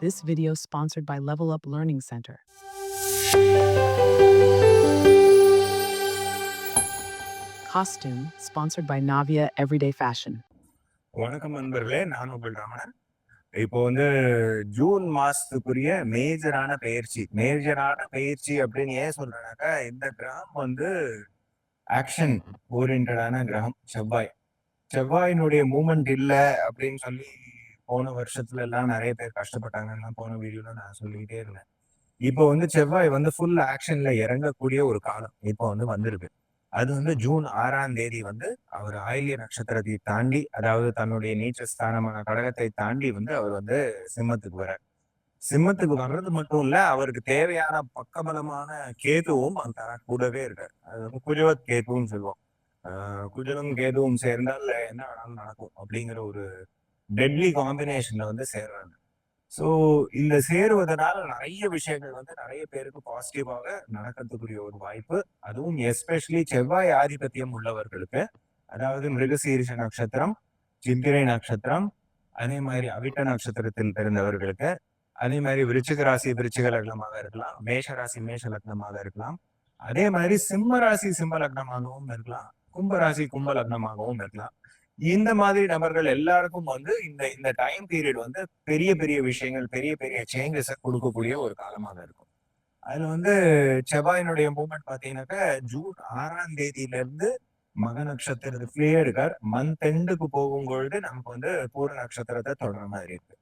This video sponsored by Level Up Learning Center. Costume sponsored by Navia Everyday Fashion. வணக்கம் நண்பர்களே நான் உங்கள் ராமணன். இப்போ வந்து ஜூன் மாசத்துக்குரிய மேஜரான பயிற்சி. மேஜரான பயிற்சி அப்படின்னு ஏன் சொல்றேனாக்கா இந்த கிரகம் வந்து ஆக்ஷன் ஓரியன்டான கிரகம் செவ்வாய். செவ்வாயினுடைய மூமெண்ட் இல்லை அப்படின்னு சொல்லி போன வருஷத்துல எல்லாம் நிறைய பேர் கஷ்டப்பட்டாங்கன்னா போன வீடியோல நான் சொல்லிக்கிட்டே இருந்தேன். இப்போ வந்து செவ்வாய் வந்து ஃபுல் ஆக்ஷன்ல இறங்கக்கூடிய ஒரு காலம் இப்போ வந்து வந்திருக்கு. அது வந்து ஜூன் ஆறாம் தேதி வந்து அவர் ஆயிலிய நட்சத்திரத்தை தாண்டி அதாவது தன்னுடைய நீச்ச ஸ்தானமான கடகத்தை தாண்டி வந்து அவர் வந்து சிம்மத்துக்கு வர சிம்மத்துக்கு வர்றது மட்டும் இல்ல அவருக்கு தேவையான பக்கபலமான கேதுவும் அந்த கூடவே இருக்காரு. அது வந்து குஜவத் கேதுவும் சொல்லுவோம். ஆஹ் குஜலும் கேதுவும் சேர்ந்தால் என்ன வேணாலும் நடக்கும் அப்படிங்கிற ஒரு டெட்லி காம்பினேஷன்ல வந்து சேர்றாங்க. ஸோ இந்த சேருவதனால நிறைய விஷயங்கள் வந்து நிறைய பேருக்கு பாசிட்டிவாக நடக்கிறதுக்குரிய ஒரு வாய்ப்பு. அதுவும் எஸ்பெஷலி செவ்வாய் ஆதிபத்தியம் உள்ளவர்களுக்கு. அதாவது மிருகசீரிஷ நட்சத்திரம் சித்திரை நட்சத்திரம் அதே மாதிரி அவிட்ட நட்சத்திரத்தில் பிறந்தவர்களுக்கு அதே மாதிரி விருச்சிக ராசி விருச்சிக லக்னமாக இருக்கலாம் மேஷ ராசி மேஷ லக்னமாக இருக்கலாம். அதே மாதிரி சிம்ம ராசி சிம்ம லக்னமாகவும் இருக்கலாம் கும்ப ராசி கும்ப லக்னமாகவும் இருக்கலாம். இந்த மாதிரி நபர்கள் எல்லாருக்கும் வந்து இந்த இந்த டைம் பீரியட் வந்து பெரிய பெரிய விஷயங்கள் பெரிய பெரிய சேஞ்சஸ் கொடுக்கக்கூடிய ஒரு காலமாக இருக்கும். அதுல வந்து செவ்வாயினுடைய மூமெண்ட் பாத்தீங்கன்னாக்கா ஜூன் ஆறாம் தேதியில இருந்து மக நட்சத்திரத்திலேயே இருக்கார். மந்த் எண்டுக்கு போகும் பொழுது நமக்கு வந்து பூர நட்சத்திரத்தை தொடர மாதிரி இருக்கு.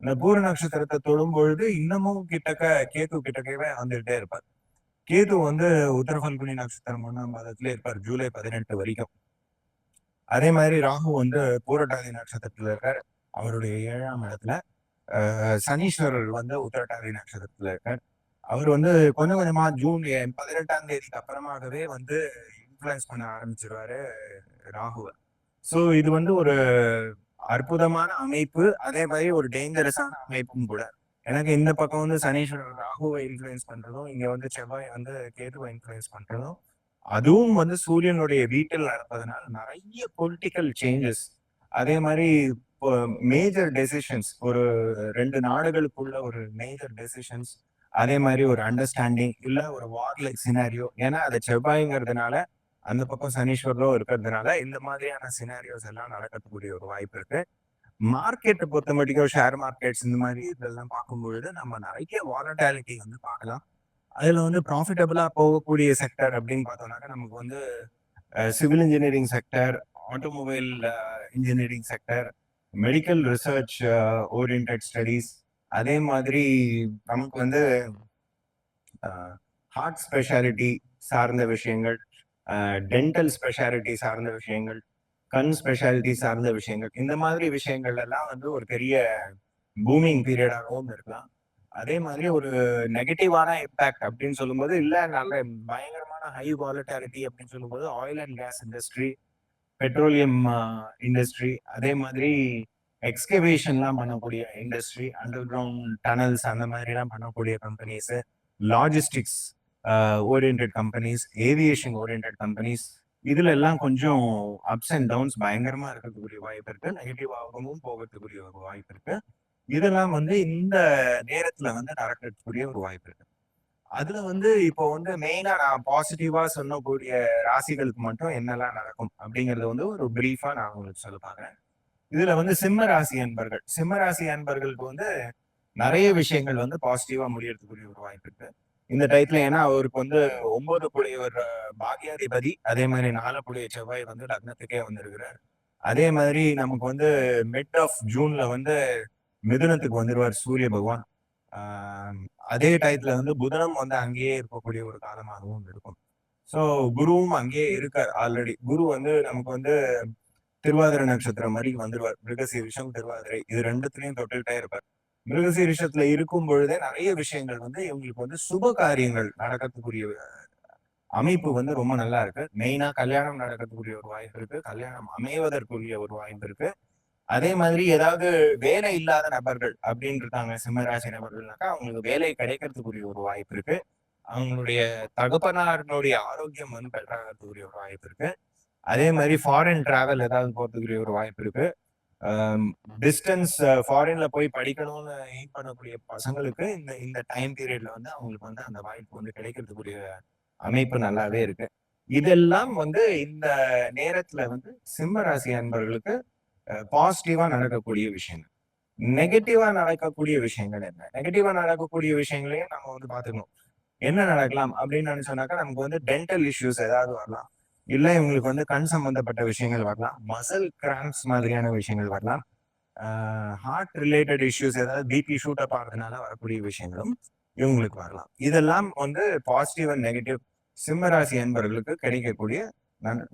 அந்த பூர நட்சத்திரத்தை தொடும் பொழுது இன்னமும் கிட்டக்க கேது கிட்டக்கவே வந்துகிட்டே இருப்பார். கேது வந்து உத்தரபல்குனி நட்சத்திரம் ஒன்றாம் பாதத்துல இருப்பார் ஜூலை பதினெட்டு வரைக்கும். அதே மாதிரி ராகு வந்து பூரட்டாதி நட்சத்திரத்துல இருக்கார். அவருடைய ஏழாம் இடத்துல சனீஸ்வரர் வந்து உத்தரட்டாதி நட்சத்திரத்துல இருக்கார். அவர் வந்து கொஞ்சம் கொஞ்சமா ஜூன் பதினெட்டாம் தேதிக்கு அப்புறமாகவே வந்து இன்ஃபுளுன்ஸ் பண்ண ஆரம்பிச்சிருவாரு ராகுவை. ஸோ இது வந்து ஒரு அற்புதமான அமைப்பு. அதே மாதிரி ஒரு டேஞ்சரஸான அமைப்பும் கூட. எனக்கு இந்த பக்கம் வந்து சனீஸ்வரர் ராகுவை இன்ஃபுளுன்ஸ் பண்றதும் இங்க வந்து செவ்வாய் வந்து கேதுவை இன்ஃபுளுன்ஸ் பண்றதும் அதுவும் வந்து சூரியனுடைய வீட்டில் நடப்பதனால நிறைய பொலிட்டிக்கல் சேஞ்சஸ் அதே மாதிரி மேஜர் டெசிஷன்ஸ் ஒரு ரெண்டு நாடுகளுக்குள்ள ஒரு மேஜர் டெசிஷன்ஸ் அதே மாதிரி ஒரு அண்டர்ஸ்டாண்டிங் இல்ல ஒரு வார் லைக் சினாரியோ ஏன்னா அது செவ்வாய்ங்கிறதுனால அந்த பக்கம் சனீஸ்வரோ இருக்கிறதுனால இந்த மாதிரியான சினாரியோஸ் எல்லாம் நடக்கக்கூடிய ஒரு வாய்ப்பு இருக்கு. மார்க்கெட்டை பொறுத்த மட்டும் ஷேர் மார்க்கெட்ஸ் இந்த மாதிரி இதெல்லாம் பார்க்கும்பொழுது நம்ம நிறைய வாலட்டாலிட்டி வந்து பார்க்கலாம். அதுல வந்து ப்ராஃபிட்டபிளா போகக்கூடிய செக்டர் அப்படின்னு பார்த்தோம்னாக்கா நமக்கு வந்து civil engineering sector automobile engineering sector medical research oriented studies அதே மாதிரி நமக்கு வந்து ஹார்ட் ஸ்பெஷாலிட்டி சார்ந்த விஷயங்கள் டென்டல் ஸ்பெஷாலிட்டி சார்ந்த விஷயங்கள் கண் ஸ்பெஷாலிட்டி சார்ந்த விஷயங்கள் இந்த மாதிரி விஷயங்கள் எல்லாம் வந்து ஒரு பெரிய பூமிங் பீரியடாகவும் இருக்கலாம். அதே மாதிரி ஒரு நெகட்டிவான இம்பாக்ட் அப்படின்னு சொல்லும்போது இல்ல நல்ல பயங்கரமான ஹை வாலட்டாலிட்டி அப்படின்னு சொல்லும்போது oil and gas industry petroleum industry அதே மாதிரி எக்ஸ்கவேஷன்லாம் பண்ணக்கூடிய இண்டஸ்ட்ரி அண்டர் கிரவுண்ட் டனல்ஸ் அந்த மாதிரிலாம் பண்ணக்கூடிய companies logistics oriented companies aviation oriented companies இதுல எல்லாம் கொஞ்சம் அப்ஸ் அண்ட் டவுன்ஸ் பயங்கரமா இருக்கிறதுக்குரிய வாய்ப்பு இருக்கு. நெகட்டிவாகவும் போகிறதுக்குரிய ஒரு வாய்ப்பு இருக்கு. இதெல்லாம் வந்து இந்த நேரத்துல வந்து நடக்கக்கூடிய ஒரு வாய்ப்பு இருக்கு. அதுல வந்து இப்போ வந்து மெயினா நான் பாசிட்டிவா சொல்லக்கூடிய ராசிகளுக்கு மட்டும் என்னெல்லாம் நடக்கும் அப்படிங்கறது வந்து ஒரு பிரீஃபா நான் உங்களுக்கு சொல்ல பாக்குறேன் இதுல வந்து சிம்ம ராசி அன்பர்கள். சிம்ம ராசி அன்பர்களுக்கு வந்து நிறைய விஷயங்கள் வந்து பாசிட்டிவா முடியறதுக்குரிய ஒரு வாய்ப்பு இருக்கு. இந்த டயத்துல ஏன்னா அவருக்கு வந்து ஒன்பது புடைய ஒரு பாக்யாதிபதி அதே மாதிரி நாலு புடைய செவ்வாய் வந்து லக்னத்துக்கே வந்திருக்கிறார். அதே மாதிரி நமக்கு வந்து மிட் ஆஃப் ஜூன்ல வந்து மிதுனத்துக்கு வந்துருவார் சூரிய பகவான். ஆஹ் அதே டயத்துல வந்து புதனம் வந்து அங்கேயே இருக்கக்கூடிய ஒரு காலமாகவும் இருக்கும். ஸோ குருவும் அங்கேயே இருக்கார் ஆல்ரெடி குரு வந்து நமக்கு வந்து திருவாதிரை நட்சத்திரம் மாதிரி வந்துருவார். மிருகசீரிஷம் திருவாதிரை. இது ரெண்டுத்துலயும் தொட்டுக்கிட்டே இருப்பார். மிருகசீரிஷத்துல இருக்கும் பொழுதே நிறைய விஷயங்கள் வந்து இவங்களுக்கு வந்து சுப காரியங்கள் நடக்கிறதுக்குரிய அமைப்பு வந்து ரொம்ப நல்லா இருக்கு. மெயினா கல்யாணம் நடக்கிறதுக்குரிய ஒரு வாய்ப்பு இருக்கு. கல்யாணம் அமைவதற்குரிய ஒரு வாய்ப்பு இருக்கு. அதே மாதிரி ஏதாவது வேலை இல்லாத நபர்கள் அப்படின்னு இருக்காங்க சிம்மராசி நபர்கள்னாக்கா அவங்களுக்கு வேலை கிடைக்கிறதுக்குரிய ஒரு வாய்ப்பு இருக்கு. அவங்களுடைய தகப்பனாரனுடைய ஆரோக்கியம் வந்து பெற்றாகிறதுக்குரிய ஒரு வாய்ப்பு இருக்கு. அதே மாதிரி ஃபாரின் டிராவல் ஏதாவது போறதுக்குரிய ஒரு வாய்ப்பு இருக்கு. டிஸ்டன்ஸ் ஃபாரின்ல போய் படிக்கணும்னு எய்ம் பண்ணக்கூடிய பசங்களுக்கு இந்த இந்த டைம் பீரியட்ல வந்து அவங்களுக்கு வந்து அந்த வாய்ப்பு வந்து கிடைக்கிறதுக்குரிய அமைப்பு நல்லாவே இருக்கு. இதெல்லாம் வந்து இந்த நேரத்துல வந்து சிம்ம ராசி அன்பர்களுக்கு பாசிட்டிவா நடக்கக்கூடிய விஷயங்கள். நெகட்டிவா நடக்கக்கூடிய விஷயங்கள் என்ன? நெகட்டிவா நடக்கக்கூடிய விஷயங்களையும் நம்ம வந்து பாத்துக்கணும் என்ன நடக்கலாம் அப்படின்னு சொன்னாக்கா நமக்கு வந்து டென்டல் இஷ்யூஸ் ஏதாவது வரலாம். இல்ல இவங்களுக்கு வந்து கண் சம்பந்தப்பட்ட விஷயங்கள் வரலாம். மசில் கிராம்ஸ் மாதிரியான விஷயங்கள் வரலாம். ஹார்ட் ரிலேட்டட் இஷ்யூஸ் ஏதாவது பிபி ஷூட் அப் ஆகிறதுனால வரக்கூடிய விஷயங்களும் இவங்களுக்கு வரலாம். இதெல்லாம் வந்து பாசிட்டிவ் அண்ட் நெகட்டிவ் சிம்மராசி என்பவர்களுக்கு கிடைக்கக்கூடிய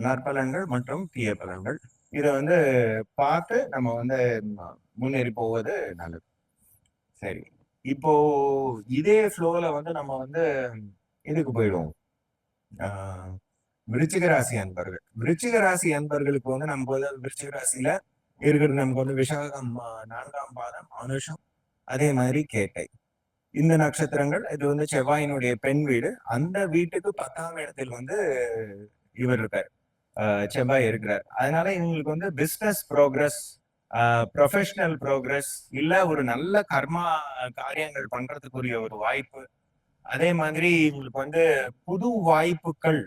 நற்பலன்கள் மற்றும் தீய பலன்கள். இதை வந்து பார்த்து நம்ம வந்து முன்னேறி போவது நல்லது. சரி. இப்போ இதே ஃப்ளோல வந்து நம்ம வந்து இதுக்கு போயிடுவோம். ஆஹ் விருச்சிக ராசி அன்பர்கள். விருச்சிக ராசி அன்பர்களுக்கு வந்து நமக்கு வந்து விருச்சிக ராசியில இருக்கிறது நமக்கு வந்து விசாகம் நான்காம் பாதம் அனுஷம் அதே மாதிரி கேட்டை. இந்த நட்சத்திரங்கள் இது வந்து செவ்வாயினுடைய பெண் வீடு. அந்த வீட்டுக்கு பத்தாம் இடத்தில் வந்து இவர் இருக்காரு. செவ்வாய் இருக்கிறார் அதனால இவங்களுக்கு வந்து பிசினஸ் ப்ரோக்ரஸ் ப்ரொஃபஷனல் ப்ரோக்ரஸ் இல்ல ஒரு நல்ல கர்மா காரியங்கள் பண்றதுக்குரிய ஒரு வாய்ப்பு. அதே மாதிரி இவங்களுக்கு வந்து புது வாய்ப்புகள்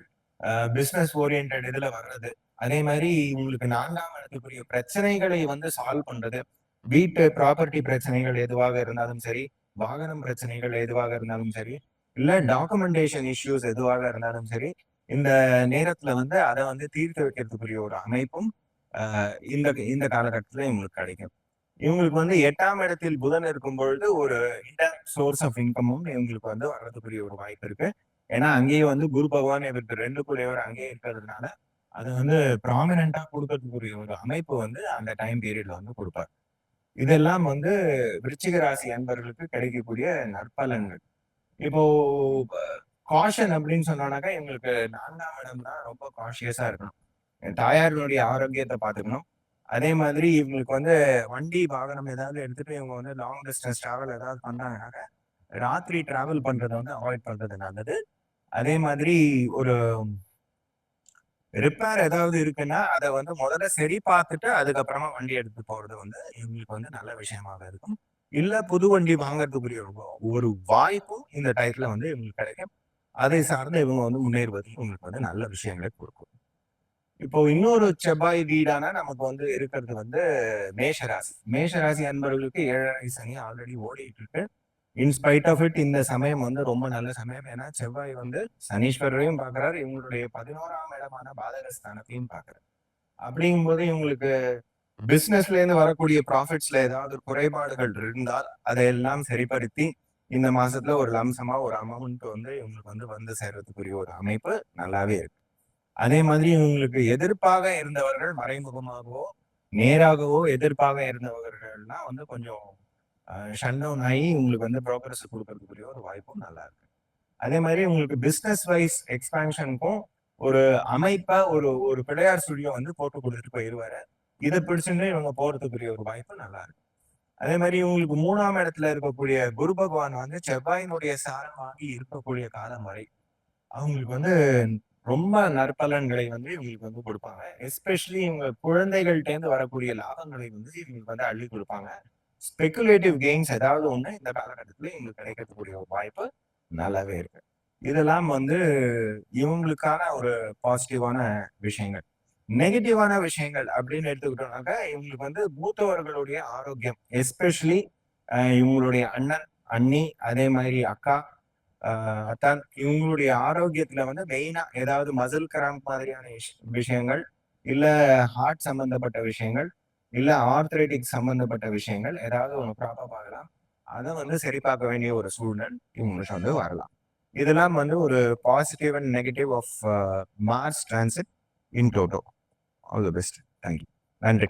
பிசினஸ் ஓரியன்ட் இதுல வர்றது. அதே மாதிரி இவங்களுக்கு நான்காம் இடத்துக்குரிய பிரச்சனைகளை வந்து சால்வ் பண்றது. வீட்டு ப்ராப்பர்ட்டி பிரச்சனைகள் எதுவாக இருந்தாலும் சரி வாகனம் பிரச்சனைகள் எதுவாக இருந்தாலும் சரி இல்ல டாக்குமெண்டேஷன் இஷ்யூஸ் எதுவாக இருந்தாலும் சரி இந்த நேரத்துல வந்து அதை வந்து தீர்த்து வைக்கிறதுக்குரிய ஒரு அமைப்பும் ஆஹ் இந்த இந்த காலகட்டத்துல இவங்களுக்கு கிடைக்கும். இவங்களுக்கு வந்து எட்டாம் இடத்தில் புதன் இருக்கும் பொழுது ஒரு சோர்ஸ் ஆஃப் இன்கமும் இவங்களுக்கு வந்து வர்றதுக்குரிய ஒரு வாய்ப்பு இருக்கு. ஏன்னா அங்கேயே வந்து குரு பகவான் இவருக்கு ரெண்டு குறையவர் அங்கேயே இருக்கிறதுனால அது வந்து ப்ராமினா கொடுக்கறதுக்குரிய ஒரு அமைப்பு வந்து அந்த டைம் பீரியட்ல வந்து கொடுப்பார். இதெல்லாம் வந்து விருச்சிக ராசி அன்பர்களுக்கு கிடைக்கக்கூடிய நற்பலன்கள். இப்போ காஷன் அப்படின்னு சொன்னோம்னாக்கா எங்களுக்கு நான்காம் இடம் தான் ரொம்ப காஷியஸா இருக்கணும். என் தாயாரினுடைய ஆரோக்கியத்தை பார்த்துக்கணும். அதே மாதிரி இவங்களுக்கு வந்து வண்டி வாகனம் ஏதாவது எடுத்துட்டு இவங்க வந்து லாங் டிஸ்டன்ஸ் டிராவல் ஏதாவது பண்றாங்கனாக்க ராத்திரி டிராவல் பண்றதை வந்து அவாய்ட் பண்றது நல்லது. அதே மாதிரி ஒரு ரிப்பேர் ஏதாவது இருக்குன்னா அதை வந்து முதல்ல சரி பார்த்துட்டு அதுக்கப்புறமா வண்டி எடுத்து போறது வந்து இவங்களுக்கு வந்து நல்ல விஷயமாக இருக்கும். இல்ல புது வண்டி வாங்குறதுக்குரிய ஒரு- ஒரு வாய்ப்பும் இந்த டயத்துல வந்து இவங்களுக்கு கிடைக்கும். அதை சார்ந்து இவங்க வந்து முன்னேறுவது இவங்களுக்கு வந்து நல்ல விஷயங்களை கொடுக்கும். இப்போ இன்னொரு செவ்வாய் வீடான நமக்கு வந்து இருக்கிறது வந்து மேஷராசி. மேஷராசி அன்பர்களுக்கு ஏழரை சனி ஆல்ரெடி ஓடிட்டு இருக்கு இன்ஸ்பைட் ஆஃப் இட் இந்த சமயம் வந்து ரொம்ப நல்ல சமயம். ஏன்னா செவ்வாய் வந்து சனீஸ்வரரையும் பார்க்கறாரு. இவங்களுடைய பதினோராம் இடமான பாதகஸ்தானத்தையும் பார்க்கறாரு. அப்படிங்கும்போது இவங்களுக்கு பிசினஸ்ல இருந்து வரக்கூடிய ப்ராஃபிட்ஸ்ல ஏதாவது குறைபாடுகள் இருந்தால் அதையெல்லாம் சரிப்படுத்தி இந்த மாசத்துல ஒரு லம்சமா ஒரு அமௌண்ட் வந்து இவங்களுக்கு வந்து வந்து சேர்றதுக்குரிய ஒரு அமைப்பு நல்லாவே இருக்கு. அதே மாதிரி இவங்களுக்கு எதிர்ப்பாக இருந்தவர்கள் மறைமுகமாகவோ நேராகவோ எதிர்ப்பாக இருந்தவர்கள்னா வந்து கொஞ்சம் ஷன் டவுன் ஆகி உங்களுக்கு வந்து ப்ராக்ரஸ் கொடுக்கறதுக்குரிய ஒரு வாய்ப்பும் நல்லா இருக்கு. அதே மாதிரி உங்களுக்கு பிசினஸ் வைஸ் எக்ஸ்பேன்ஷனுக்கும் ஒரு அமைப்பா ஒரு ஒரு பிள்ளையார் ஸ்டுடியோ வந்து போட்டு கொடுத்துட்டு போயிடுவாரு இதை பிடிச்சுட்டு இவங்க போறதுக்குரிய ஒரு வாய்ப்பு நல்லா இருக்கு. அதே மாதிரி இவங்களுக்கு மூணாம் இடத்துல இருக்கக்கூடிய குரு பகவான் வந்து செவ்வாயினுடைய சாரமாகி இருக்கக்கூடிய காலம் வரை அவங்களுக்கு வந்து ரொம்ப நற்பலன்களை வந்து இவங்களுக்கு வந்து கொடுப்பாங்க. எஸ்பெஷலி இவங்க குழந்தைகள்ட்ட இருந்து வரக்கூடிய லாபங்களை வந்து இவங்களுக்கு வந்து அள்ளி கொடுப்பாங்க. ஸ்பெகுலேட்டிவ் கெயின்ஸ் ஏதாவது ஒண்ணு இந்த காலகட்டத்துல இவங்களுக்கு கிடைக்கக்கூடிய ஒரு வாய்ப்பு நல்லாவே இருக்கு. இதெல்லாம் வந்து இவங்களுக்கான ஒரு பாசிட்டிவான விஷயங்கள். நெகட்டிவான விஷயங்கள் அப்படின்னு எடுத்துக்கிட்டோம்னாக்கா இவங்களுக்கு வந்து மூத்தவர்களுடைய ஆரோக்கியம் எஸ்பெஷலி இவங்களுடைய அண்ணன் அண்ணி அதே மாதிரி அக்கா ஆஹ் அத்தான். இவங்களுடைய ஆரோக்கியத்துல வந்து மெயினா ஏதாவது மசில் கிராம்ப் மாதிரியான விஷயங்கள் இல்ல ஹார்ட் சம்பந்தப்பட்ட விஷயங்கள் இல்ல ஆர்த்ரைட்டிக் சம்பந்தப்பட்ட விஷயங்கள் ஏதாவது ஒன்று ப்ராப்பா ஆகலாம் அதை வந்து சரி பார்க்க வேண்டிய ஒரு சூழ்நிலை இவங்களுக்கு வந்து வரலாம். இதெல்லாம் வந்து ஒரு positive and negative of Mars transit in toto. All the best. Thank you. And